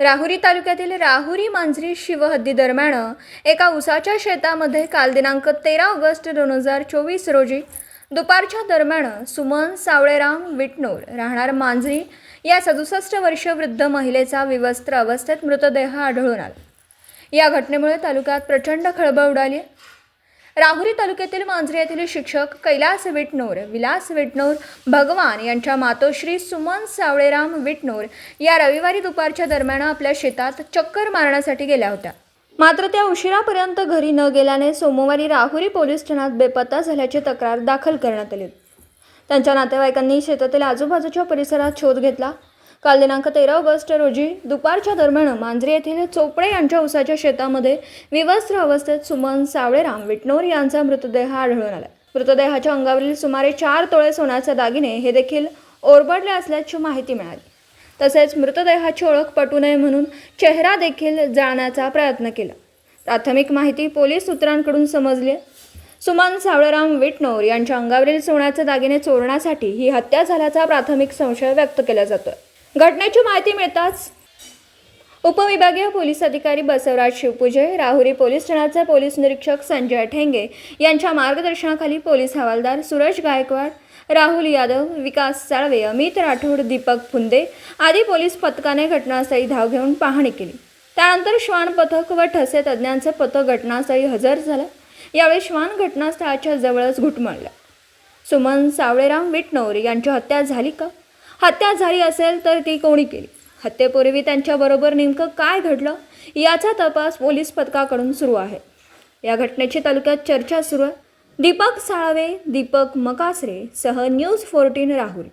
राहुरी तालुक्यातील राहुरी मांजरी शिवहद्दी दरम्यान एका उसाच्या शेतामध्ये काल दिनांक तेरा ऑगस्ट दोन हजार चोवीस रोजी दुपारच्या दरम्यान सुमन सावळेराम विटनोर राहणार मांजरी या सदुसष्ट वर्ष वृद्ध महिलेचा विवस्त्र अवस्थेत मृतदेह आढळून आला. या घटनेमुळे तालुक्यात प्रचंड खळबळ उडाली राहुरी तालुक्यातील मांजरे येथील शिक्षक कैलास विटनोर विलास विटनोर भगवान यांच्या मातोश्री सुमन सावळेराम विटनोर या रविवारी दुपारच्या दरम्यान आपल्या शेतात चक्कर मारण्यासाठी गेल्या होत्या. मात्र त्या उशिरापर्यंत घरी न गेल्याने सोमवारी राहुरी पोलीस ठाण्यात बेपत्ता झाल्याची तक्रार दाखल करण्यात आली. त्यांच्या नातेवाईकांनी शेतातील आजूबाजूच्या परिसरात शोध घेतला काल दिनांक तेरा ऑगस्ट रोजी दुपारच्या दरम्यान मांजरी येथील चोपडे यांच्या उसाच्या शेतामध्ये विवस्त्र अवस्थेत सुमन सावळेराम विटनोर यांचा मृतदेह आढळून आला. मृतदेहाच्या अंगावरील सुमारे चार तोळे सोन्याचे दागिने हे देखील ओरबडले असल्याची माहिती मिळाली. तसेच मृतदेहाची ओळख पटू नये म्हणून चेहरा देखील जाळण्याचा प्रयत्न केला. प्राथमिक माहिती पोलीस सूत्रांकडून समजली. सुमन सावळेराम विटनोर यांच्या अंगावरील सोन्याचे दागिने चोरण्यासाठी ही हत्या झाल्याचा प्राथमिक संशय व्यक्त केला जातोय. घटनेची माहिती मिळताच उपविभागीय पोलीस अधिकारी बसवराज शिवपूजे राहुरी पोलीस ठाण्याचे पोलीस निरीक्षक संजय ठेंगे यांच्या मार्गदर्शनाखाली पोलीस हवालदार सुरज गायकवाड राहुल यादव विकास साळवे अमित राठोड दीपक फुंदे आदी पोलीस पथकाने घटनास्थळी धाव घेऊन पाहणी केली. त्यानंतर श्वान पथक व ठसे तज्ज्ञांचे पथक घटनास्थळी हजर झालं. यावेळी श्वान घटनास्थळाच्या जवळच घुटमळलं. सुमन सावळेराम विटनोर यांची हत्या झाली का? हत्या झाली असेल तर ती कोणी केली? हत्येपूर्वी त्यांच्याबरोबर नेमकं काय घडलं? याचा तपास पोलीस पथकाकडून सुरू आहे. या घटनेची तालुक्यात चर्चा सुरू आहे. दीपक साळवे दीपक मकासरे सह न्यूज फोर्टीन राहुल